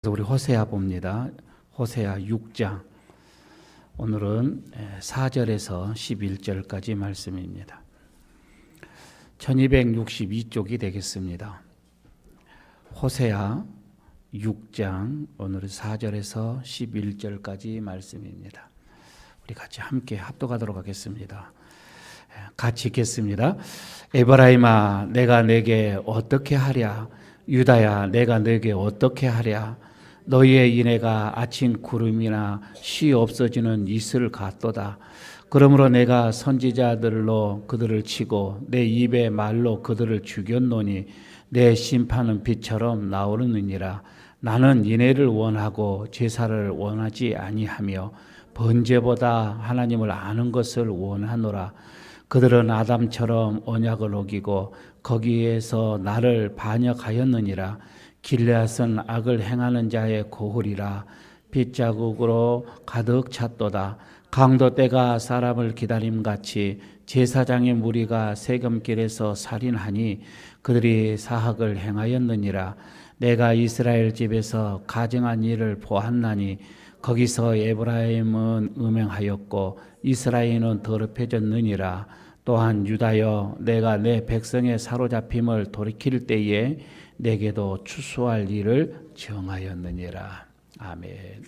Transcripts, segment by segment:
그래서 우리 호세아 봅니다. 호세아 6장. 오늘은 4절에서 11절까지 말씀입니다. 1262쪽이 되겠습니다. 호세아 6장 오늘은 4절에서 11절까지 말씀입니다. 우리 같이 함께 합독하도록 하겠습니다. 같이 읽겠습니다. 에브라임아 내가 내게 어떻게 하랴 유다야 내가 내게 어떻게 하랴 너희의 인애가 아침 구름이나 쉬 없어지는 이슬 같도다. 그러므로 내가 선지자들로 그들을 치고 내 입의 말로 그들을 죽였노니 내 심판은 빛처럼 나오느니라. 나는 인애를 원하고 제사를 원하지 아니하며 번제보다 하나님을 아는 것을 원하노라. 그들은 아담처럼 언약을 어기고 거기에서 나를 반역하였느니라 길레앗은 악을 행하는 자의 고hul이라 빗자국으로 가득 찼도다. 강도 때가 사람을 기다림 같이 제사장의 무리가 세금길에서 살인하니 그들이 사학을 행하였느니라. 내가 이스라엘 집에서 가증한 일을 보았나니 거기서 에브라임은 음행하였고 이스라엘은 더럽혀졌느니라. 또한 유다여 내가 내 백성의 사로잡힘을 돌이킬 때에 내게도 추수할 일을 정하였느니라 아멘.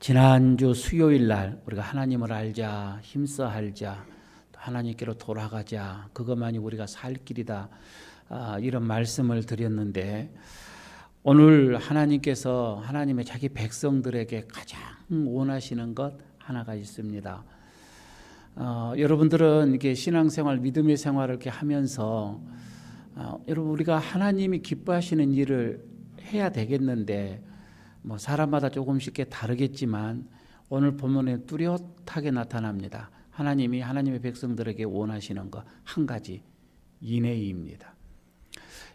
지난주 수요일 날 우리가 하나님을 알자 힘써 알자 하나님께로 돌아가자 그것만이 우리가 살 길이다 아, 이런 말씀을 드렸는데 오늘 하나님께서 하나님의 자기 백성들에게 가장 원하시는 것 하나가 있습니다. 어, 여러분들은 이게 신앙생활, 믿음의 생활을 이렇게 하면서 어, 여러분 우리가 하나님이 기뻐하시는 일을 해야 되겠는데 뭐 사람마다 조금씩 다르겠지만 오늘 본문에 뚜렷하게 나타납니다. 하나님이 하나님의 백성들에게 원하시는 것 한 가지 인애입니다.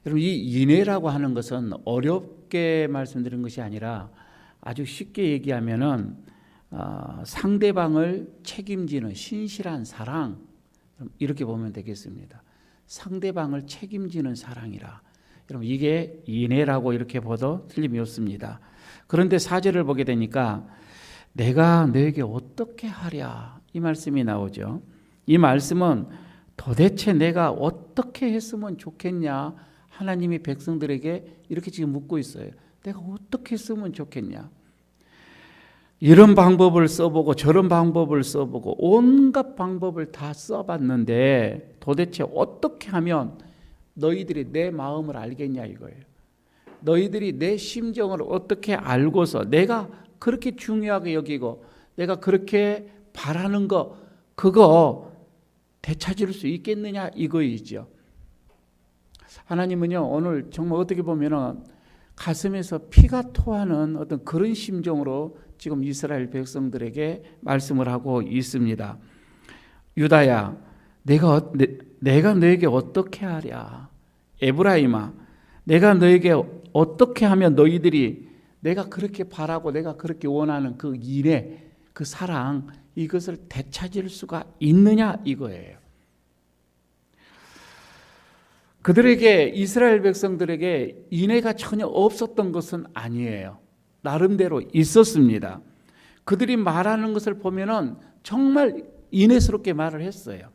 여러분 이 인애라고 하는 것은 어렵게 말씀드린 것이 아니라 아주 쉽게 얘기하면은 어, 상대방을 책임지는 신실한 사랑 이렇게 보면 되겠습니다. 상대방을 책임지는 사랑이라. 여러분 이게 인애라고 이렇게 보도 틀림이 없습니다. 그런데 사절을 보게 되니까 내가 너에게 어떻게 하랴 이 말씀이 나오죠. 이 말씀은 도대체 내가 어떻게 했으면 좋겠냐 하나님이 백성들에게 이렇게 지금 묻고 있어요. 내가 어떻게 했으면 좋겠냐. 이런 방법을 써보고 저런 방법을 써보고 온갖 방법을 다 써봤는데 도대체 어떻게 하면 너희들이 내 마음을 알겠냐 이거예요. 너희들이 내 심정을 어떻게 알고서 내가 그렇게 중요하게 여기고 내가 그렇게 바라는 거 그거 되찾을 수 있겠느냐 이거이죠. 하나님은요 오늘 정말 어떻게 보면은 가슴에서 피가 토하는 어떤 그런 심정으로 지금 이스라엘 백성들에게 말씀을 하고 있습니다. 유다야, 내가 내, 내가 너에게 어떻게 하랴? 에브라임아, 내가 너에게 어떻게 하면 너희들이 내가 그렇게 바라고 내가 그렇게 원하는 그 일에 그 사랑 이것을 되찾을 수가 있느냐 이거예요. 그들에게 이스라엘 백성들에게 인애가 전혀 없었던 것은 아니에요. 나름대로 있었습니다. 그들이 말하는 것을 보면은 정말 인애스럽게 말을 했어요.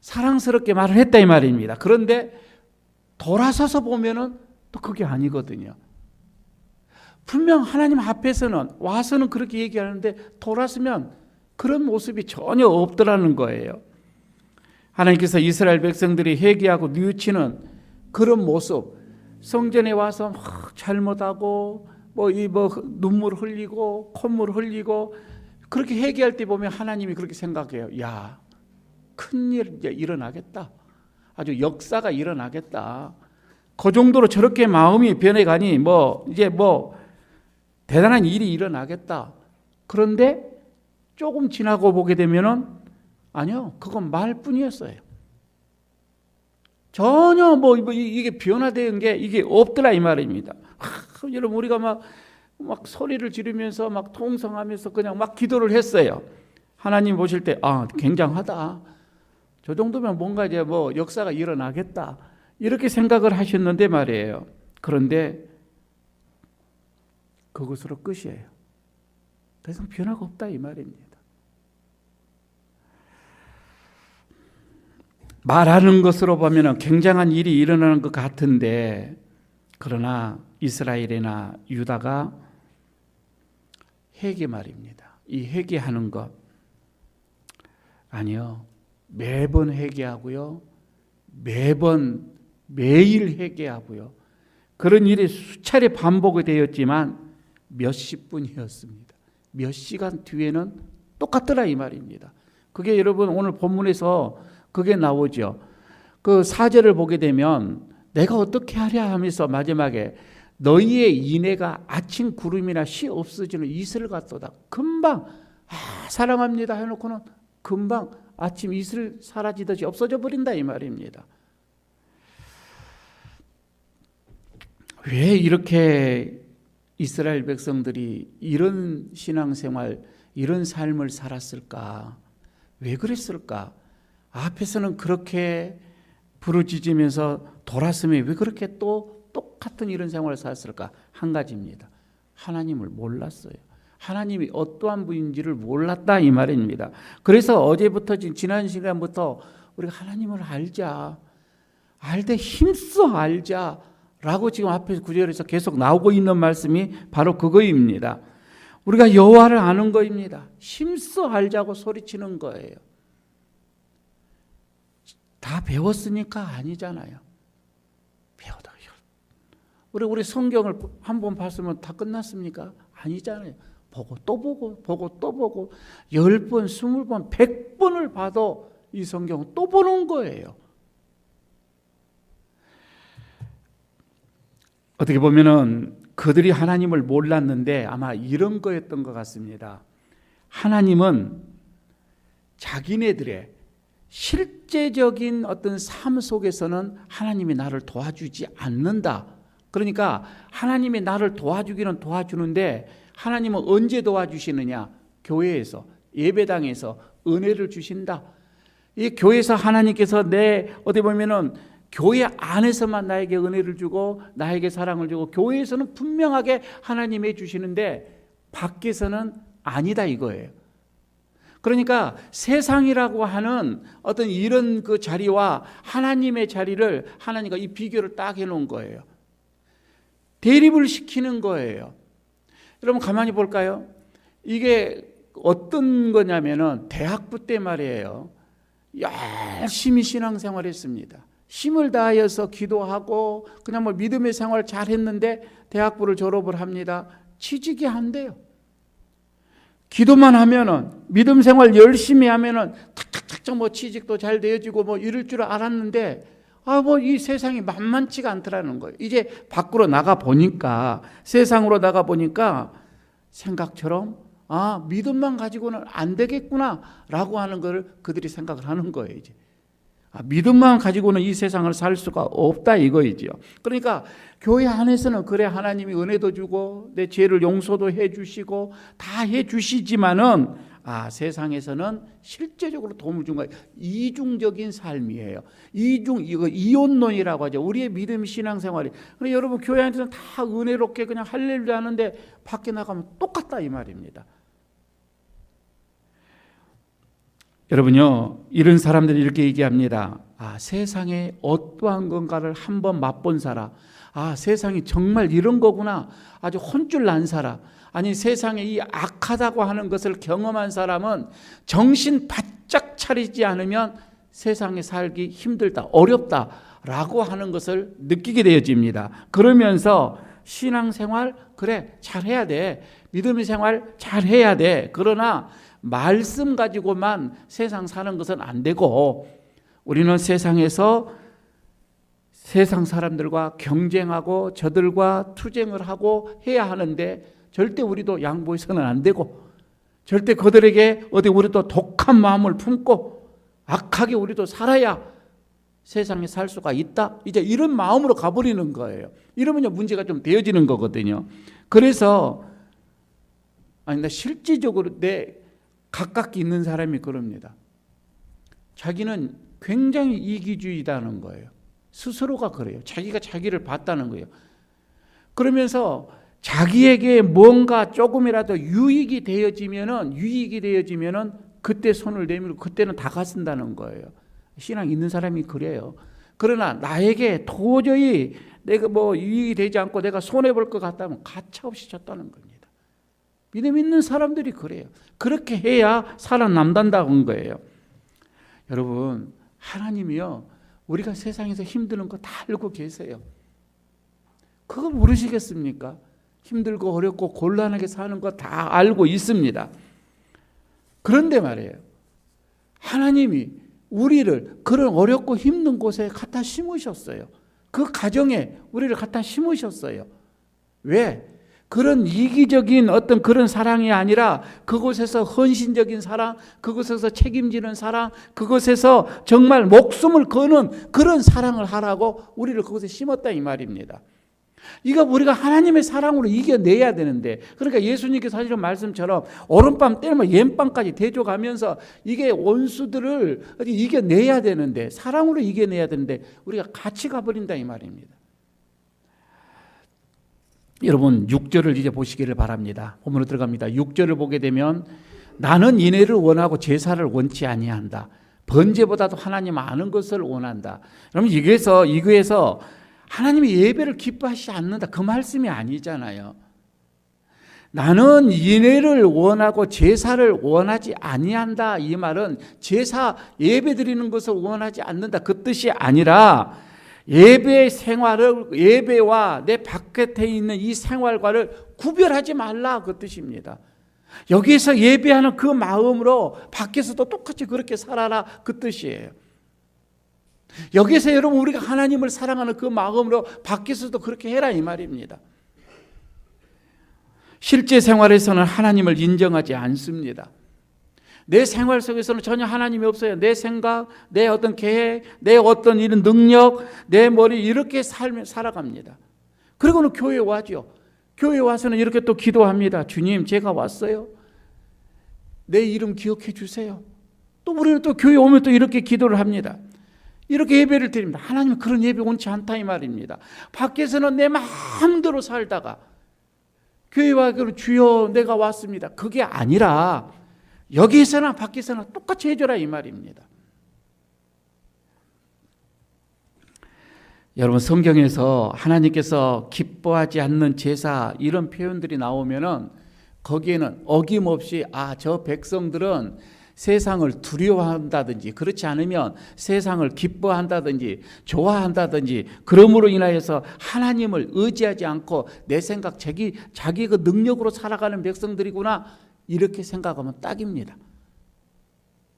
사랑스럽게 말을 했다 이 말입니다. 그런데 돌아서서 보면은 또 그게 아니거든요. 분명 하나님 앞에서는 와서는 그렇게 얘기하는데 돌아서면 그런 모습이 전혀 없더라는 거예요. 하나님께서 이스라엘 백성들이 회개하고 뉘우치는 그런 모습, 성전에 와서 막 잘못하고 뭐 이 뭐 눈물 흘리고 콧물 흘리고 그렇게 회개할 때 보면 하나님이 그렇게 생각해요. 야, 큰일 일어나겠다. 아주 역사가 일어나겠다. 그 정도로 저렇게 마음이 변해가니 뭐 이제 뭐 대단한 일이 일어나겠다. 그런데 조금 지나고 보게 되면은 아니요, 그건 말뿐이었어요. 전혀 뭐 이게 변화된 게 이게 없더라 이 말입니다. 하, 여러분 우리가 막, 막 소리를 지르면서 막 통성하면서 그냥 막 기도를 했어요. 하나님 보실 때 아, 굉장하다. 저 정도면 뭔가 이제 뭐 역사가 일어나겠다. 이렇게 생각을 하셨는데 말이에요. 그런데 그것으로 끝이에요. 더 이상 변화가 없다 이 말입니다. 말하는 것으로 보면 굉장한 일이 일어나는 것 같은데 그러나 이스라엘이나 유다가 회개 말입니다. 이 회개하는 것 아니요 매번 회개하고요 매번 매일 회개하고요 그런 일이 수차례 반복이 되었지만 몇십 분이었습니다. 몇 시간 뒤에는 똑같더라 이 말입니다. 그게 여러분 오늘 본문에서 그게 나오죠. 그 사절을 보게 되면 내가 어떻게 하랴 하면서 마지막에 너희의 인애가 아침 구름이나 시 없어지는 이슬 같도다. 금방 아, 사랑합니다 해놓고는 금방 아침 이슬 사라지듯이 없어져 버린다 이 말입니다. 왜 이렇게 이스라엘 백성들이 이런 신앙생활, 이런 삶을 살았을까? 왜 그랬을까? 앞에서는 그렇게 부르짖으면서 돌았으면 왜 그렇게 또 똑같은 이런 생활을 살았을까? 한 가지입니다. 하나님을 몰랐어요. 하나님이 어떠한 분인지를 몰랐다 이 말입니다. 그래서 어제부터 지난 시간부터 우리가 하나님을 알자. 알되 힘써 알자. 라고 지금 앞에 구절에서 계속 나오고 있는 말씀이 바로 그거입니다. 우리가 여호와를 아는 거입니다. 힘써 알자고 소리치는 거예요. 다 배웠으니까 아니잖아요. 배우다. 우리 우리 성경을 한 번 봤으면 다 끝났습니까? 아니잖아요. 보고 또 보고 보고 또 보고 열 번, 스물 번, 백 번을 봐도 이 성경 또 보는 거예요. 어떻게 보면은 그들이 하나님을 몰랐는데 아마 이런 거였던 것 같습니다. 하나님은 자기네들의 실제적인 어떤 삶 속에서는 하나님이 나를 도와주지 않는다. 그러니까 하나님이 나를 도와주기는 도와주는데 하나님은 언제 도와주시느냐? 교회에서 예배당에서 은혜를 주신다. 이 교회에서 하나님께서 내 어디 보면은 교회 안에서만 나에게 은혜를 주고 나에게 사랑을 주고 교회에서는 분명하게 하나님이 주시는데 밖에서는 아니다 이거예요. 그러니까 세상이라고 하는 어떤 이런 그 자리와 하나님의 자리를 하나님과 이 비교를 딱 해놓은 거예요. 대립을 시키는 거예요. 여러분 가만히 볼까요? 이게 어떤 거냐면은 대학부 때 말이에요. 열심히 신앙생활 했습니다. 힘을 다하여서 기도하고 그냥 뭐 믿음의 생활 잘 했는데 대학부를 졸업을 합니다. 취직이 안 돼요. 기도만 하면은 믿음 생활 열심히 하면은 탁탁탁 뭐 취직도 잘 되어지고 뭐 이럴 줄 알았는데 아 뭐 이 세상이 만만치가 않더라는 거예요. 이제 밖으로 나가 보니까 세상으로 나가 보니까 생각처럼 아 믿음만 가지고는 안 되겠구나라고 하는 걸 그들이 생각을 하는 거예요. 이제 아, 믿음만 가지고는 이 세상을 살 수가 없다 이거이지요. 그러니까 교회 안에서는 그래 하나님이 은혜도 주고 내 죄를 용서도 해 주시고 다 해 주시지만은 아, 세상에서는 실제적으로 도움을 준 거예요. 이중적인 삶이에요. 이중 이거 이혼론이라고 하죠. 우리의 믿음 신앙 생활이. 근데 여러분 교회 안에서는 다 은혜롭게 그냥 할렐루야 하는데 밖에 나가면 똑같다 이 말입니다. 여러분요, 이런 사람들이 이렇게 얘기합니다. 아, 세상에 어떠한 건가를 한번 맛본 사람. 아, 세상이 정말 이런 거구나. 아주 혼줄 난 사람. 아니, 세상에 이 악하다고 하는 것을 경험한 사람은 정신 바짝 차리지 않으면 세상에 살기 힘들다, 어렵다. 라고 하는 것을 느끼게 되어집니다. 그러면서 신앙생활, 그래, 잘해야 돼. 믿음의 생활 잘해야 돼. 그러나 말씀 가지고만 세상 사는 것은 안 되고 우리는 세상에서 세상 사람들과 경쟁하고 저들과 투쟁을 하고 해야 하는데 절대 우리도 양보해서는 안 되고 절대 그들에게 어디 우리도 독한 마음을 품고 악하게 우리도 살아야 세상에 살 수가 있다. 이제 이런 마음으로 가버리는 거예요. 이러면요 문제가 좀 되어지는 거거든요. 그래서 아니 나 실질적으로 내 가깝게 있는 사람이 그럽니다. 자기는 굉장히 이기주의다는 거예요. 스스로가 그래요. 자기가 자기를 봤다는 거예요. 그러면서 자기에게 뭔가 조금이라도 유익이 되어지면은 유익이 되어지면은 그때 손을 내밀고 그때는 다 가쓴다는 거예요. 신앙 있는 사람이 그래요. 그러나 나에게 도저히 내가 뭐 유익이 되지 않고 내가 손해 볼 것 같다면 가차없이 쳤다는 겁니다. 믿음 있는 사람들이 그래요. 그렇게 해야 살아남단다는 거예요. 여러분, 하나님이요. 우리가 세상에서 힘드는 거 다 알고 계세요. 그거 모르시겠습니까? 힘들고 어렵고 곤란하게 사는 거 다 알고 있습니다. 그런데 말이에요. 하나님이 우리를 그런 어렵고 힘든 곳에 갖다 심으셨어요. 그 가정에 우리를 갖다 심으셨어요. 왜? 그런 이기적인 어떤 그런 사랑이 아니라 그곳에서 헌신적인 사랑, 그곳에서 책임지는 사랑, 그곳에서 정말 목숨을 거는 그런 사랑을 하라고 우리를 그곳에 심었다 이 말입니다. 이거 우리가 하나님의 사랑으로 이겨내야 되는데 그러니까 예수님께서 하시는 말씀처럼 오른밤 때면 왼밤까지 대줘가면서 이게 원수들을 이겨내야 되는데 사랑으로 이겨내야 되는데 우리가 같이 가버린다 이 말입니다. 여러분 6절을 이제 보시기를 바랍니다. 본문으로 들어갑니다. 6절을 보게 되면 나는 인애를 원하고 제사를 원치 아니한다. 번제보다도 하나님 아는 것을 원한다. 그럼 이게서 이거에서 하나님이 예배를 기뻐하시지 않는다. 그 말씀이 아니잖아요. 나는 인애를 원하고 제사를 원하지 아니한다. 이 말은 제사 예배 드리는 것을 원하지 않는다. 그 뜻이 아니라 예배 생활을 예배와 내 바깥에 있는 이 생활과를 구별하지 말라 그 뜻입니다. 여기서 예배하는 그 마음으로 밖에서도 똑같이 그렇게 살아라 그 뜻이에요. 여기서 여러분 우리가 하나님을 사랑하는 그 마음으로 밖에서도 그렇게 해라 이 말입니다. 실제 생활에서는 하나님을 인정하지 않습니다. 내 생활 속에서는 전혀 하나님이 없어요. 내 생각, 내 어떤 계획, 내 어떤 이런 능력, 내 머리 이렇게 살며 살아갑니다. 그리고는 교회 와죠. 교회 와서는 이렇게 또 기도합니다. 주님, 제가 왔어요. 내 이름 기억해 주세요. 또 우리는 또 교회 오면 또 이렇게 기도를 합니다. 이렇게 예배를 드립니다. 하나님은 그런 예배 원치 않다 이 말입니다. 밖에서는 내 마음대로 살다가 교회 와 주여 내가 왔습니다. 그게 아니라 여기서나 밖에서나 똑같이 해줘라 이 말입니다. 여러분 성경에서 하나님께서 기뻐하지 않는 제사 이런 표현들이 나오면은 거기에는 어김없이 아 저 백성들은 세상을 두려워한다든지 그렇지 않으면 세상을 기뻐한다든지 좋아한다든지 그러므로 인하여서 하나님을 의지하지 않고 내 생각 자기 자기 그 능력으로 살아가는 백성들이구나 이렇게 생각하면 딱입니다.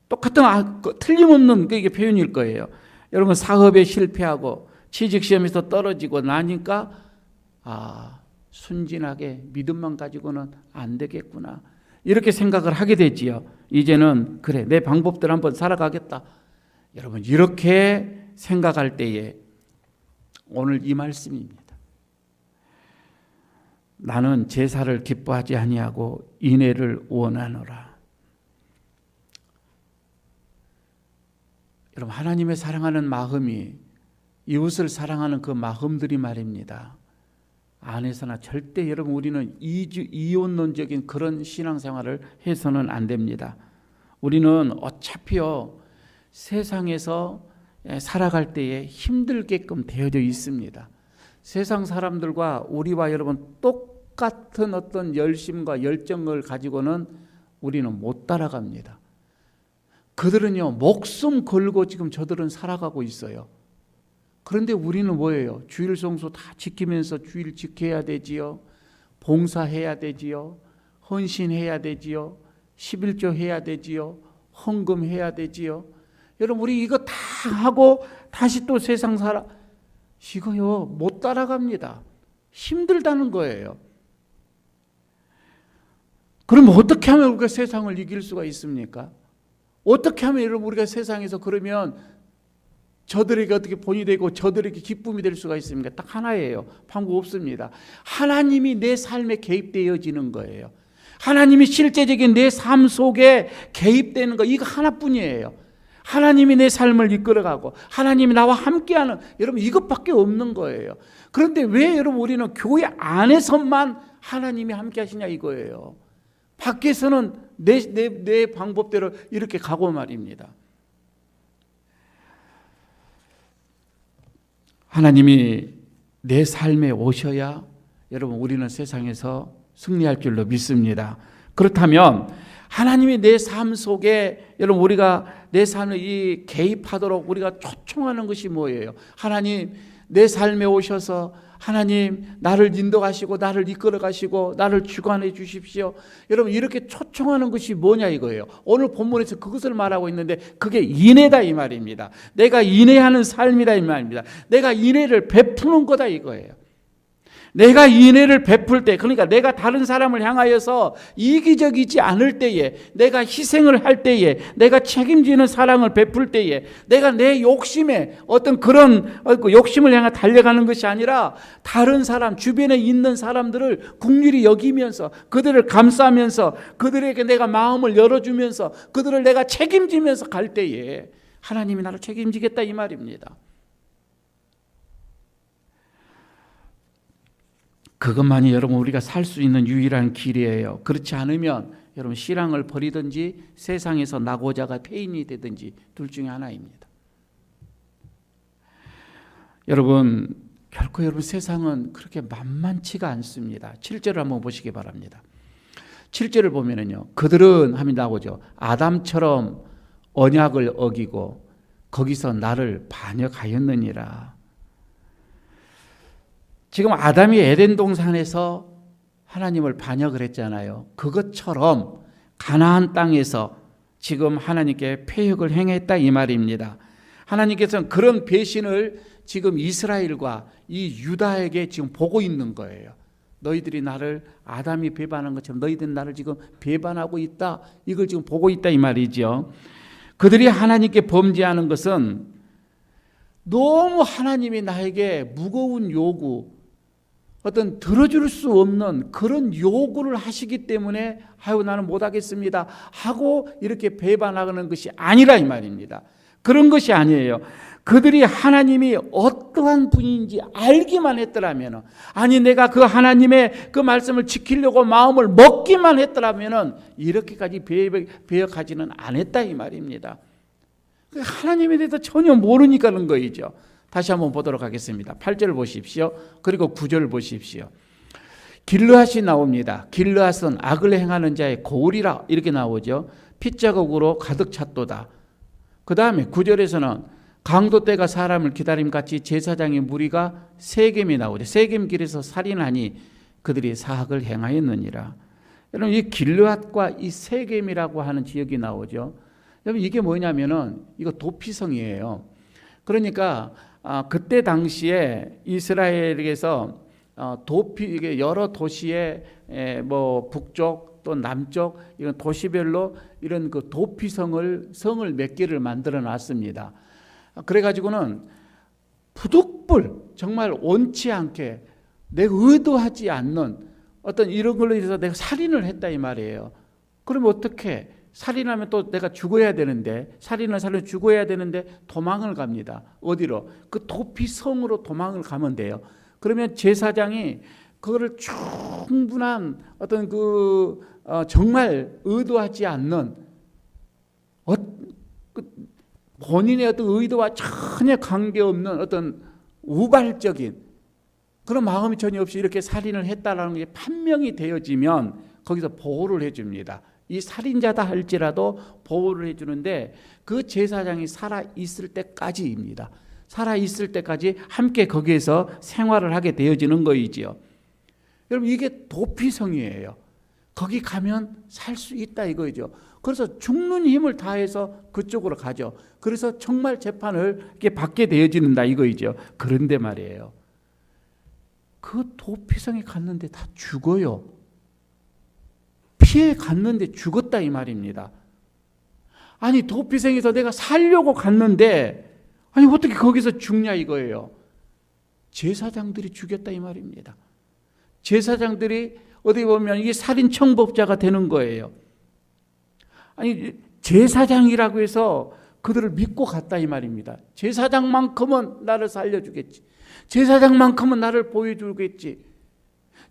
똑같은 아, 그 틀림없는 그게 표현일 거예요. 여러분 사업에 실패하고 취직 시험에서 떨어지고 나니까 아 순진하게 믿음만 가지고는 안 되겠구나 이렇게 생각을 하게 되지요. 이제는 그래 내 방법대로 한번 살아가겠다. 여러분 이렇게 생각할 때에 오늘 이 말씀입니다. 나는 제사를 기뻐하지 아니하고 인애를 원하노라. 여러분 하나님의 사랑하는 마음이 이웃을 사랑하는 그 마음들이 말입니다. 안에서나 절대 여러분 우리는 이주 이혼론적인 그런 신앙생활을 해서는 안 됩니다. 우리는 어차피요 세상에서 살아갈 때에 힘들게끔 되어져 있습니다. 세상 사람들과 우리와 여러분 똑같은 어떤 열심과 열정을 가지고는 우리는 못 따라갑니다. 그들은요 목숨 걸고 지금 저들은 살아가고 있어요. 그런데 우리는 뭐예요? 주일 성수 다 지키면서 주일 지켜야 되지요. 봉사해야 되지요. 헌신해야 되지요. 11조 해야 되지요. 헌금해야 되지요. 여러분 우리 이거 다 하고 다시 또 세상 살아 이거요 못 따라갑니다. 힘들다는 거예요. 그럼 어떻게 하면 우리가 세상을 이길 수가 있습니까? 어떻게 하면 여러분 우리가 세상에서 그러면 저들에게 어떻게 본이 되고 저들에게 기쁨이 될 수가 있습니까? 딱 하나예요. 방법 없습니다. 하나님이 내 삶에 개입되어지는 거예요. 하나님이 실제적인 내 삶 속에 개입되는 거 이거 하나뿐이에요. 하나님이 내 삶을 이끌어가고 하나님이 나와 함께하는 여러분 이것밖에 없는 거예요. 그런데 왜 여러분 우리는 교회 안에서만 하나님이 함께하시냐 이거예요. 밖에서는 내, 내, 내 방법대로 이렇게 가고 말입니다. 하나님이 내 삶에 오셔야 여러분 우리는 세상에서 승리할 줄로 믿습니다. 그렇다면 하나님이 내 삶 속에 여러분 우리가 내 삶에 이 개입하도록 우리가 초청하는 것이 뭐예요? 하나님 내 삶에 오셔서 하나님 나를 인도하시고 나를 이끌어 가시고 나를 주관해 주십시오. 여러분 이렇게 초청하는 것이 뭐냐 이거예요. 오늘 본문에서 그것을 말하고 있는데 그게 인애다 이 말입니다. 내가 인애하는 삶이다 이 말입니다. 내가 인애를 베푸는 거다 이거예요. 내가 인애를 베풀 때, 그러니까 내가 다른 사람을 향하여서 이기적이지 않을 때에, 내가 희생을 할 때에, 내가 책임지는 사랑을 베풀 때에, 내가 내 욕심에 어떤 그런 어, 그 욕심을 향해 달려가는 것이 아니라 다른 사람, 주변에 있는 사람들을 국률이 여기면서 그들을 감싸면서 그들에게 내가 마음을 열어주면서 그들을 내가 책임지면서 갈 때에 하나님이 나를 책임지겠다 이 말입니다. 그것만이 여러분 우리가 살 수 있는 유일한 길이에요. 그렇지 않으면 여러분 신앙을 버리든지 세상에서 나고자가 폐인이 되든지 둘 중에 하나입니다. 여러분 결코 여러분 세상은 그렇게 만만치가 않습니다. 7절을 한번 보시기 바랍니다. 7절을 보면은요. 그들은 하면 나오죠. 아담처럼 언약을 어기고 거기서 나를 반역하였느니라. 지금 아담이 에덴 동산에서 하나님을 반역을 했잖아요. 그것처럼 가나안 땅에서 지금 하나님께 폐역을 행했다 이 말입니다. 하나님께서는 그런 배신을 지금 이스라엘과 이 유다에게 지금 보고 있는 거예요. 너희들이 나를 아담이 배반한 것처럼 너희들은 나를 지금 배반하고 있다. 이걸 지금 보고 있다 이 말이죠. 그들이 하나님께 범죄하는 것은 너무 하나님이 나에게 무거운 요구, 어떤 들어줄 수 없는 그런 요구를 하시기 때문에 아유 나는 못하겠습니다 하고 이렇게 배반하는 것이 아니라 이 말입니다. 그런 것이 아니에요. 그들이 하나님이 어떠한 분인지 알기만 했더라면 아니 내가 그 하나님의 그 말씀을 지키려고 마음을 먹기만 했더라면 이렇게까지 배역하지는 않았다 이 말입니다. 하나님에 대해서 전혀 모르니까 그런 거이죠. 다시 한번 보도록 하겠습니다. 8절 보십시오. 그리고 9절 보십시오. 길르앗이 나옵니다. 길르앗은 악을 행하는 자의 고울이라 이렇게 나오죠. 핏자국으로 가득 찼도다. 그 다음에 9절에서는 강도 때가 사람을 기다림 같이 제사장의 무리가 세겜이 나오죠. 세겜 길에서 살인하니 그들이 사악을 행하였느니라. 여러분 이 길르앗과 이 세겜이라고 하는 지역이 나오죠. 여러분 이게 뭐냐면은 이거 도피성이에요. 그러니까 아, 그때 당시에 이스라엘에서 어, 도피 여러 도시의 뭐 북쪽 또 남쪽 이런 도시별로 이런 그 도피성을 성을 몇 개를 만들어 놨습니다. 그래 가지고는 부득불 정말 원치 않게 내가 의도하지 않는 어떤 이런 걸로 인해서 내가 살인을 했다 이 말이에요. 그럼 어떻게 살인하면 또 내가 죽어야 되는데 살인을 살인 죽어야 되는데 도망을 갑니다. 어디로? 그 도피성으로 도망을 가면 돼요. 그러면 제사장이 그거를 충분한 어떤 그 어, 정말 의도하지 않는 어, 그 본인의 어떤 의도와 전혀 관계없는 어떤 우발적인 그런 마음이 전혀 없이 이렇게 살인을 했다라는 게 판명이 되어지면 거기서 보호를 해줍니다. 이 살인자다 할지라도 보호를 해주는데 그 제사장이 살아 있을 때까지입니다. 살아 있을 때까지 함께 거기에서 생활을 하게 되어지는 거이지요. 여러분 이게 도피성이에요. 거기 가면 살 수 있다 이거죠. 그래서 죽는 힘을 다해서 그쪽으로 가죠. 그래서 정말 재판을 이렇게 받게 되어지는다 이거이죠. 그런데 말이에요. 그 도피성에 갔는데 다 죽어요. 피해 갔는데 죽었다 이 말입니다. 아니 도피생에서 내가 살려고 갔는데 아니 어떻게 거기서 죽냐 이거예요. 제사장들이 죽였다 이 말입니다. 제사장들이 어디 보면 이게 살인 청법자가 되는 거예요. 아니 제사장이라고 해서 그들을 믿고 갔다 이 말입니다. 제사장만큼은 나를 살려주겠지. 제사장만큼은 나를 보여주겠지.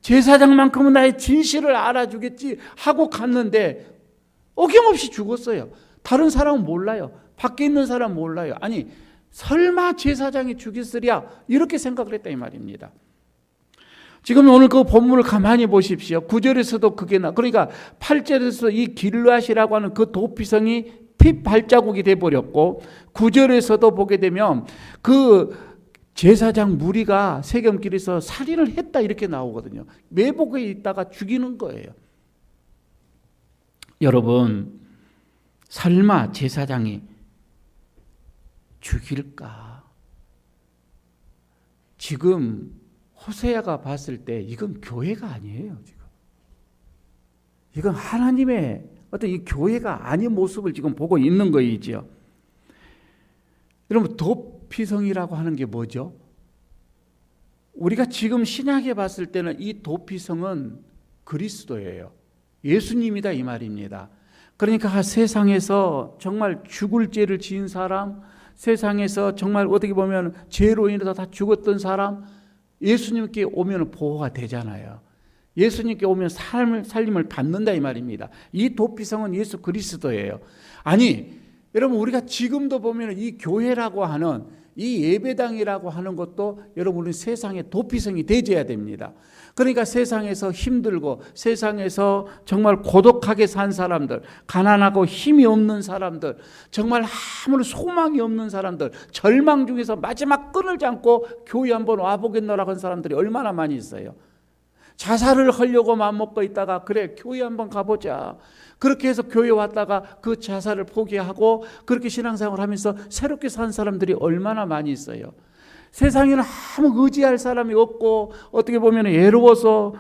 제사장만큼은 나의 진실을 알아주겠지 하고 갔는데 어김없이 죽었어요. 다른 사람은 몰라요. 밖에 있는 사람 은 몰라요. 아니 설마 제사장이 죽였으랴 이렇게 생각을 했다 이 말입니다. 지금 오늘 그 본문을 가만히 보십시오. 9절에서도 그게 나 그러니까 8절에서 이 길르앗이라고 하는 그 도피성이 피 발자국이 돼 버렸고 9절에서도 보게 되면 그 제사장 무리가 세겜길에서 살인을 했다 이렇게 나오거든요. 매복에 있다가 죽이는 거예요. 여러분 설마 제사장이 죽일까? 지금 호세아가 봤을 때 이건 교회가 아니에요, 지금. 이건 하나님의 어떤 이 교회가 아닌 모습을 지금 보고 있는 거이지요. 여러분 도피성이라고 하는 게 뭐죠? 우리가 지금 신약에 봤을 때는 이 도피성은 그리스도예요. 예수님이다 이 말입니다. 그러니까 세상에서 정말 죽을 죄를 지은 사람, 세상에서 정말 어떻게 보면 죄로 인해서 다 죽었던 사람, 예수님께 오면 보호가 되잖아요. 예수님께 오면 삶을 살림을 받는다 이 말입니다. 이 도피성은 예수 그리스도예요. 아니 여러분 우리가 지금도 보면 이 교회라고 하는 이 예배당이라고 하는 것도 여러분은 세상의 도피성이 되져야 됩니다. 그러니까 세상에서 힘들고 세상에서 정말 고독하게 산 사람들, 가난하고 힘이 없는 사람들, 정말 아무런 소망이 없는 사람들, 절망 중에서 마지막 끈을 잡고 교회 한번 와보겠노라고 한 사람들이 얼마나 많이 있어요. 자살을 하려고 마음먹고 있다가 그래 교회 한번 가보자. 그렇게 해서 교회 왔다가 그 자살을 포기하고 그렇게 신앙생활을 하면서 새롭게 산 사람들이 얼마나 많이 있어요. 세상에는 아무 의지할 사람이 없고 어떻게 보면 외로워서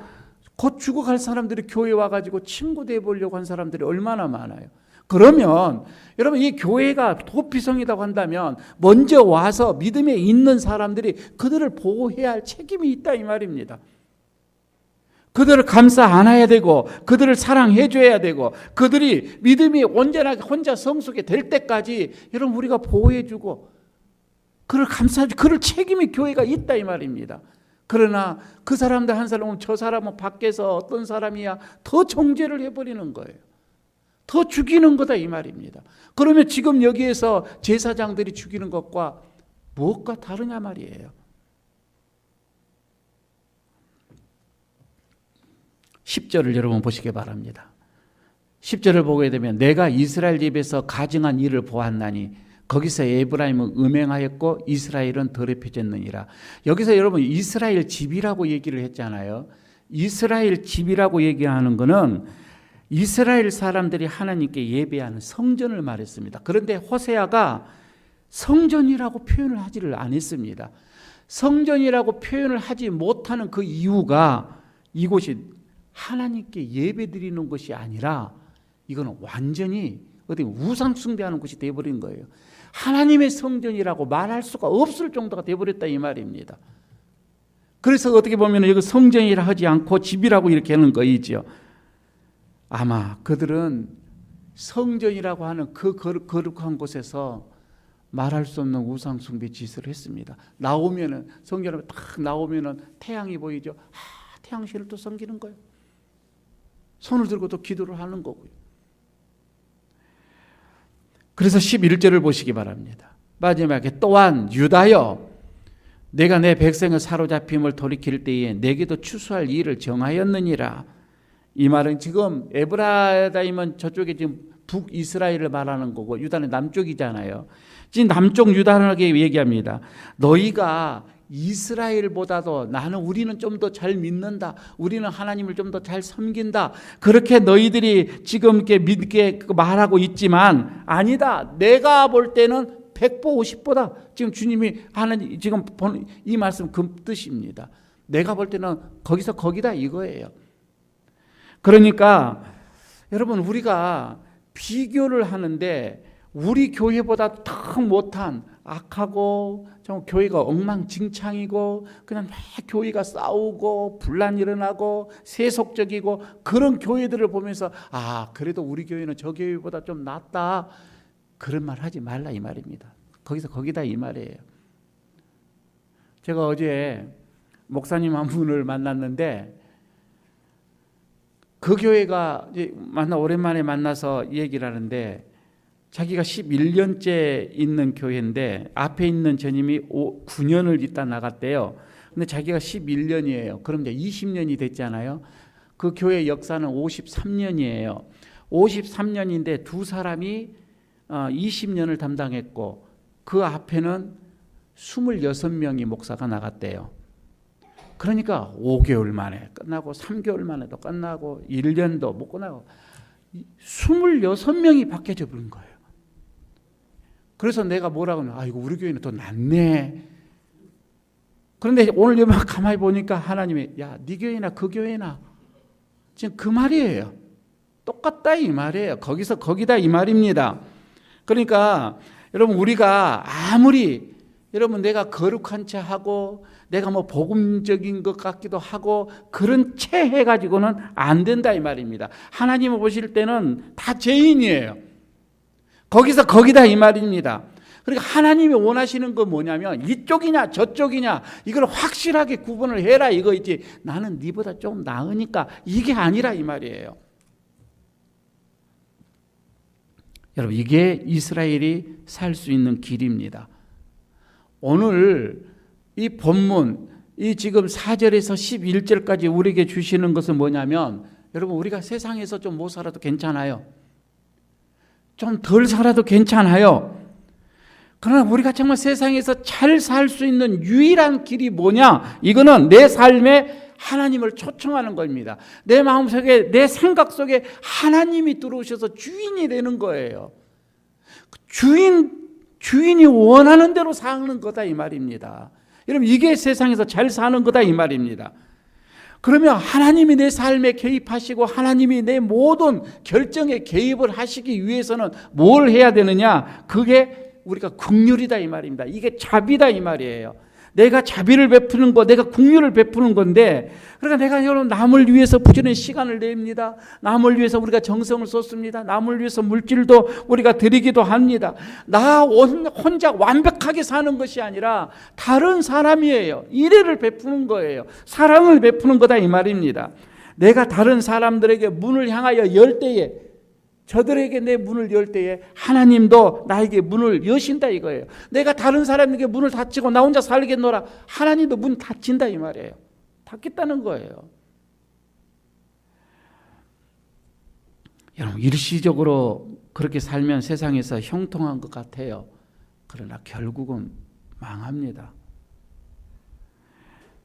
곧 죽어갈 사람들이 교회 와가지고 친구 돼 보려고 한 사람들이 얼마나 많아요. 그러면 여러분 이 교회가 도피성이라고 한다면 먼저 와서 믿음에 있는 사람들이 그들을 보호해야 할 책임이 있다 이 말입니다. 그들을 감싸 안아야 되고 그들을 사랑해 줘야 되고 그들이 믿음이 온전하게 혼자 성숙이 될 때까지 여러분 우리가 보호해 주고 그를 감싸 주 그럴 책임이 교회가 있다 이 말입니다. 그러나 그 사람들 한 사람은 저 사람은 밖에서 어떤 사람이야 더 정죄를 해버리는 거예요. 더 죽이는 거다 이 말입니다. 그러면 지금 여기에서 제사장들이 죽이는 것과 무엇과 다르냐 말이에요. 10절을 여러분 보시기 바랍니다. 10절을 보게 되면 내가 이스라엘 집에서 가증한 일을 보았나니 거기서 에브라임은 음행하였고 이스라엘은 더럽혀졌느니라. 여기서 여러분 이스라엘 집이라고 얘기를 했잖아요. 이스라엘 집이라고 얘기하는 것은 이스라엘 사람들이 하나님께 예배하는 성전을 말했습니다. 그런데 호세아가 성전이라고 표현을 하지를 않았습니다. 성전이라고 표현을 하지 못하는 그 이유가 이곳이 하나님께 예배 드리는 것이 아니라 이거는 완전히 어디 우상 숭배하는 곳이 되어버린 거예요. 하나님의 성전이라고 말할 수가 없을 정도가 되어버렸다 이 말입니다. 그래서 어떻게 보면 여기 성전이라 하지 않고 집이라고 이렇게 하는 거이죠. 아마 그들은 성전이라고 하는 그 거룩한 곳에서 말할 수 없는 우상 숭배 짓을 했습니다. 나오면은 성전에 딱 나오면은 태양이 보이죠. 아, 태양신을 또 섬기는 거예요. 손을 들고 또 기도를 하는 거고요. 그래서 11절을 보시기 바랍니다. 마지막에 또한 유다여 내가 내 백성의 사로잡힘을 돌이킬 때에 내게도 추수할 일을 정하였느니라. 이 말은 지금 에브라다임은 저쪽에 지금 북이스라엘을 말하는 거고 유다는 남쪽이잖아요. 지금 남쪽 유다에게 얘기합니다. 너희가 이스라엘보다도 나는 우리는 좀 더 잘 믿는다. 우리는 하나님을 좀 더 잘 섬긴다. 그렇게 너희들이 지금 이렇게 믿게 말하고 있지만 아니다. 내가 볼 때는 100보 50보다 지금 주님이 하는 지금 이 말씀 그 뜻입니다. 내가 볼 때는 거기서 거기다 이거예요. 그러니까 여러분 우리가 비교를 하는데 우리 교회보다 더 못한 악하고 정 교회가 엉망진창이고 그냥 막 교회가 싸우고 분란 일어나고 세속적이고 그런 교회들을 보면서 아 그래도 우리 교회는 저 교회보다 좀 낫다 그런 말 하지 말라 이 말입니다. 거기서 거기다 이 말이에요. 제가 어제 목사님 한 분을 만났는데 그 교회가 만나 오랜만에 만나서 얘기를 하는데 자기가 11년째 있는 교회인데 앞에 있는 전임이 5, 9년을 있다 나갔대요. 근데 자기가 11년이에요. 그럼 이제 20년이 됐잖아요. 그 교회 역사는 53년이에요. 53년인데 두 사람이 어, 20년을 담당했고 그 앞에는 26명이 목사가 나갔대요. 그러니까 5개월 만에 끝나고 3개월 만에도 끝나고 1년도 못 끝나고 26명이 바뀌어져 버린 거예요. 그래서 내가 뭐라고 하면 아이고 우리 교회는 더 낫네. 그런데 오늘 여기 가만히 보니까 하나님이 야 네 교회나 그 교회나 지금 그 말이에요. 똑같다 이 말이에요. 거기서 거기다 이 말입니다. 그러니까 여러분 우리가 아무리 여러분 내가 거룩한 체 하고 내가 뭐 복음적인 것 같기도 하고 그런 채 해가지고는 안 된다 이 말입니다. 하나님을 보실 때는 다 죄인이에요. 거기서 거기다 이 말입니다. 그러니까 하나님이 원하시는 건 뭐냐면 이쪽이냐 저쪽이냐 이걸 확실하게 구분을 해라 이거이지 나는 네보다 좀 나으니까 이게 아니라 이 말이에요. 여러분 이게 이스라엘이 살 수 있는 길입니다. 오늘 이 본문 이 지금 4절에서 11절까지 우리에게 주시는 것은 뭐냐면 여러분 우리가 세상에서 좀 못 살아도 괜찮아요. 좀 덜 살아도 괜찮아요. 그러나 우리가 정말 세상에서 잘 살 수 있는 유일한 길이 뭐냐? 이거는 내 삶에 하나님을 초청하는 겁니다. 내 마음속에 내 생각 속에 하나님이 들어오셔서 주인이 되는 거예요. 주인 주인이 원하는 대로 사는 거다 이 말입니다. 여러분 이게 세상에서 잘 사는 거다 이 말입니다. 그러면 하나님이 내 삶에 개입하시고 하나님이 내 모든 결정에 개입을 하시기 위해서는 뭘 해야 되느냐? 그게 우리가 국률이다 이 말입니다. 이게 자비다 이 말이에요. 내가 자비를 베푸는 거, 내가 국률을 베푸는 건데, 그러니까 내가 여러분 남을 위해서 부지런히 시간을 냅니다. 남을 위해서 우리가 정성을 쏟습니다. 남을 위해서 물질도 우리가 드리기도 합니다. 나 혼자 완벽하게 사는 것이 아니라 다른 사람이에요. 일회를 베푸는 거예요. 사랑을 베푸는 거다 이 말입니다. 내가 다른 사람들에게 문을 향하여 열 때에 저들에게 내 문을 열 때에 하나님도 나에게 문을 여신다 이거예요. 내가 다른 사람에게 문을 닫히고 나 혼자 살겠노라. 하나님도 문 닫힌다 이 말이에요. 닫겠다는 거예요. 여러분 일시적으로 그렇게 살면 세상에서 형통한 것 같아요. 그러나 결국은 망합니다.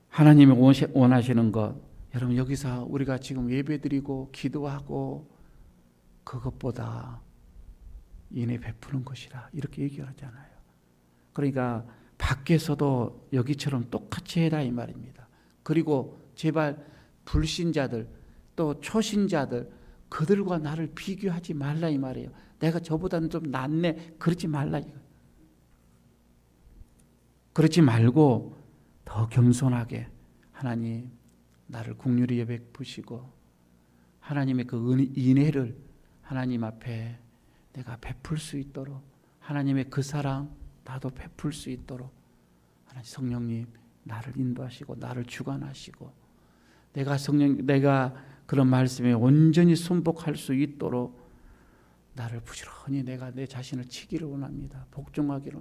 하나님이 원하시는 것 여러분 여기서 우리가 지금 예배드리고 기도하고 그것보다 인해 베푸는 것이라 이렇게 얘기하잖아요. 그러니까 밖에서도 여기처럼 똑같이 해라 이 말입니다. 그리고 제발 불신자들 또 초신자들 그들과 나를 비교하지 말라 이 말이에요. 내가 저보다는 좀 낫네 그러지 말라 이거. 그러지 말고 더 겸손하게 하나님 나를 국률이 베푸시고 하나님의 그 은혜를 하나님 앞에 내가 베풀 수 있도록 하나님의 그 사랑 나도 베풀 수 있도록 하나님 성령님 나를 인도하시고 나를 주관하시고 내가 성령 내가 그런 말씀에 온전히 순복할 수 있도록 나를 부지런히 내가 내 자신을 치기를 원합니다. 복종하기를